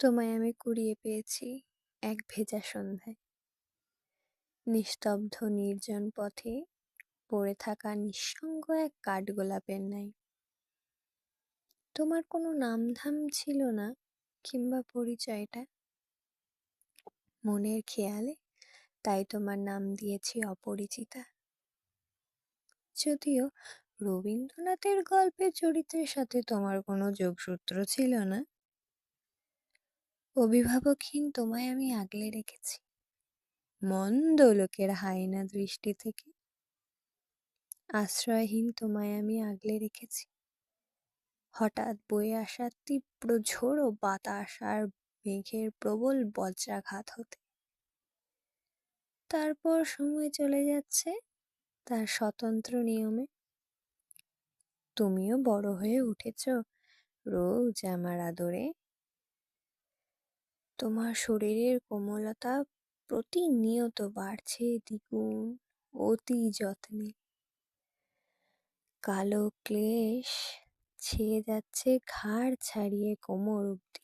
তোমায় আমি কুড়িয়ে পেয়েছি এক ভেজা সন্ধ্যায়। নিস্তব্ধ নির্জন পথে পড়ে থাকা নিঃসঙ্গ এক কাঠগোলাপের নাই তোমার কোনো নামধাম ছিল না কিংবা পরিচয়টা? মনের খেয়ালে তাই তোমার নাম দিয়েছি অপরিচিতা। যদিও রবীন্দ্রনাথের গল্পের চরিত্রের সাথে তোমার কোনো যোগসূত্র ছিল না অভিভাবকহীন তোমায় আমি আগলে রেখেছি। মন্দ লোকের হায়না দৃষ্টি থেকে আশ্রয়হীন তোমায় আমি আগলে রেখেছি। হঠাৎ বয়ে আসা তীব্র ঝোড়ো বাতাস আর মেঘের প্রবল বজ্রাঘাত হতে। তারপর সময় চলে যাচ্ছে তার স্বতন্ত্র নিয়মে। তুমিও বড় হয়ে উঠেছ, রোজ আমার আদরে। তোমার শরীরের কোমলতা প্রতিনিয়ত বাড়ছে দ্বিগুণ অতি যত্নে। কালো ক্লেশ ছেয়ে যাচ্ছে ঘাড় ছাড়িয়ে কোমর অবধি।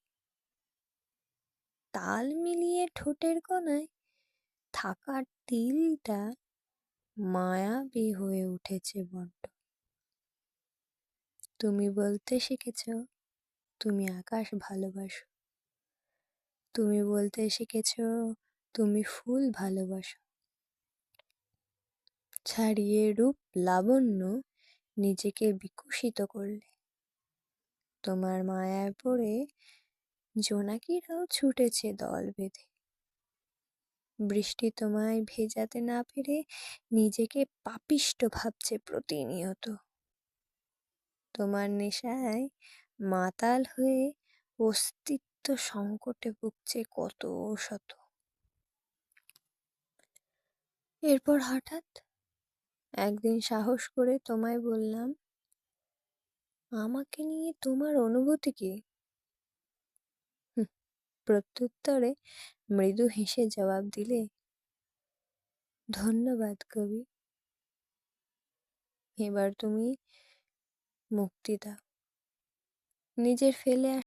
তাল মিলিয়ে ঠোঁটের কোনায় থাকা তিলটা মায়াবী হয়ে উঠেছে বড্ড। তুমি বলতে শিখেছ, তুমি আকাশ ভালোবাসো। তুমি বলতে শিখেছ, তুমি ফুল ভালোবাসো। ছাড়িয়ে রূপ লাবণ্য নিজেকে বিকশিত করলে। তোমার মায়ায় পড়ে জোনাকিরাও ছুটেছে দল বেঁধে। বৃষ্টি তোমায় ভেজাতে না পেরে নিজেকে পাপিষ্ট ভাবছে প্রতিনিয়ত। তোমার নেশায় মাতাল হয়ে অস্তিত্ব সংকটে ভুগছে কত শত। এরপর হঠাৎ একদিন সাহস করে তোমায় বললাম, আমাকে নিয়ে তোমার অনুভূতি কি? প্রত্যুত্তরে মৃদু হেসে জবাব দিলে, ধন্যবাদ কবি। এবার তুমি মুক্তি দাও। নিজের ফেলে